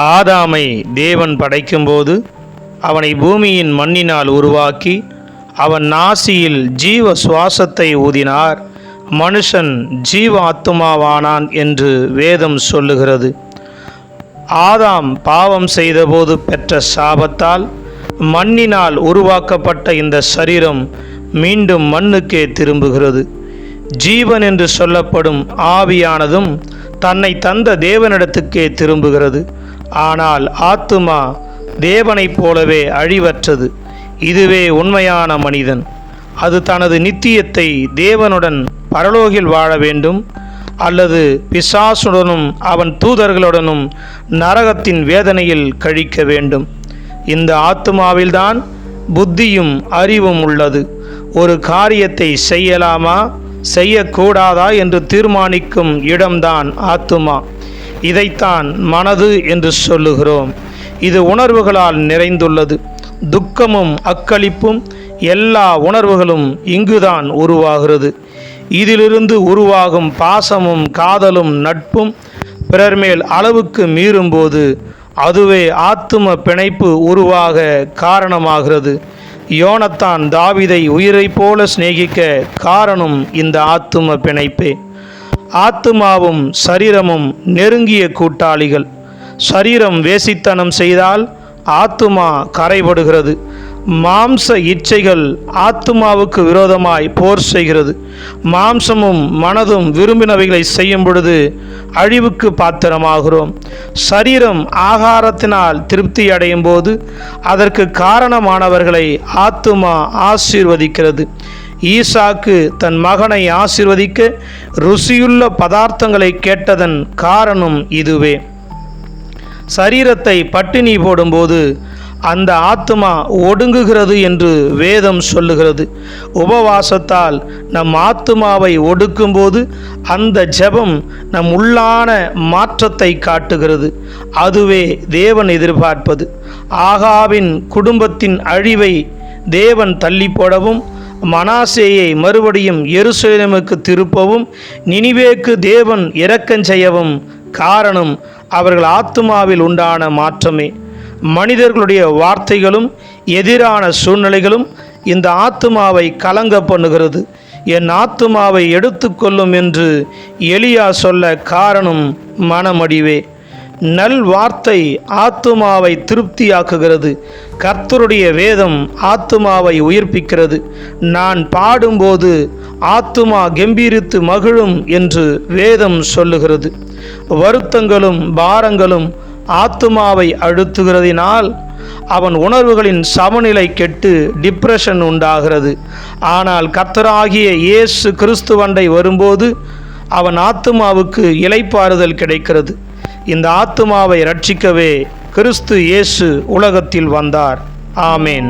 ஆதாமை தேவன் படைக்கும்போது அவனை பூமியின் மண்ணினால் உருவாக்கி அவன் நாசியில் ஜீவ சுவாசத்தை ஊதினார். மனுஷன் ஜீவ ஆத்துமாவானான் என்று வேதம் சொல்லுகிறது. ஆதாம் பாவம் செய்தபோது பெற்ற சாபத்தால் மண்ணினால் உருவாக்கப்பட்ட இந்த சரீரம் மீண்டும் மண்ணுக்கே திரும்புகிறது. ஜீவன் என்று சொல்லப்படும் ஆவியானதும் தன்னை தந்த தேவனிடத்துக்கே திரும்புகிறது. ஆனால் ஆத்துமா தேவனைப் போலவே அழிவற்றது. இதுவே உண்மையான மனிதன். அது தனது நித்தியத்தை தேவனுடன் பரலோகில் வாழ வேண்டும் அல்லது பிசாசுடனும் அவன் தூதர்களுடனும் நரகத்தின் வேதனையில் கழிக்க வேண்டும். இந்த ஆத்மாவில்தான் புத்தியும் அறிவும் உள்ளது. ஒரு காரியத்தை செய்யலாமா செய்யக்கூடாதா என்று தீர்மானிக்கும் இடம்தான் ஆத்துமா. இதைத்தான் மனது என்று சொல்லுகிறோம். இது உணர்வுகளால் நிறைந்துள்ளது. துக்கமும் அக்களிப்பும் எல்லா உணர்வுகளும் இங்குதான் உருவாகிறது. இதிலிருந்து உருவாகும் பாசமும் காதலும் நட்பும் பிறர் மேல் அளவுக்கு மீறும்போது அதுவே ஆத்தும பிணைப்பு உருவாக காரணமாகிறது. யோனத்தான் தாவிதை உயிரைப் போல சிநேகிக்க காரணம் இந்த ஆத்தும பிணைப்பே. ஆத்துமாவும் சரீரமும் நெருங்கிய கூட்டாளிகள். சரீரம் வேசித்தனம் செய்தால் ஆத்துமா கரைபடுகிறது. மாம்ச இச்சைகள் ஆத்துமாவுக்கு விரோதமாய் போர் செய்கிறது. மாம்சமும் மனதும் விரும்பினவைகளை செய்யும் பொழுது அழிவுக்கு பாத்திரமாகிறோம். சரீரம் ஆகாரத்தினால் திருப்தி அடையும் போது அதற்கு காரணமானவர்களை ஆத்துமா ஆசீர்வதிக்கிறது. ஈசாக்கு தன் மகனை ஆசிர்வதிக்க ருசியுள்ள பதார்த்தங்களை கேட்டதன் காரணம் இதுவே. சரீரத்தை பட்டினி போடும்போது அந்த ஆத்மா ஒடுங்குகிறது என்று வேதம் சொல்லுகிறது. உபவாசத்தால் நம் ஆத்துமாவை ஒடுக்கும்போது அந்த ஜெபம் நம் உள்ளான மாற்றத்தை காட்டுகிறது. அதுவே தேவன் எதிர்பார்ப்பது. ஆகாவின் குடும்பத்தின் அழிவை தேவன் தள்ளி போடவும் மனாசேயை மறுபடியும் எருசலேமுக்கு திருப்பவும் நினிவேக்கு தேவன் இரக்கஞ்செய்யவும் காரணம் அவர்கள் ஆத்துமாவில் உண்டான மாற்றமே. மனிதர்களுடைய வார்த்தைகளும் எதிரான சூழ்நிலைகளும் இந்த ஆத்துமாவை கலங்க பண்ணுகிறது. என் ஆத்துமாவை எடுத்துக்கொள்ளும் என்று எளியா சொல்ல காரணம் மனமடிவே. நல் வார்த்தை ஆத்துமாவை திருப்தியாக்குகிறது. கர்த்தருடைய வேதம் ஆத்துமாவை உயிர்ப்பிக்கிறது. நான் பாடும்போது ஆத்துமா கம்பீரித்து மகிழும் என்று வேதம் சொல்லுகிறது. வருத்தங்களும் பாரங்களும் ஆத்துமாவை அழுத்துகிறதினால் அவன் உணர்வுகளின் சமநிலை கெட்டு டிப்ரெஷன் உண்டாகிறது. ஆனால் கர்த்தராகிய இயேசு கிறிஸ்துவண்டை வரும்போது அவன் ஆத்துமாவுக்கு இலைப்பாறுதல் கிடைக்கிறது. இந்த ஆத்துமாவை ரட்சிக்கவே கிறிஸ்து இயேசு உலகத்தில் வந்தார். ஆமேன்.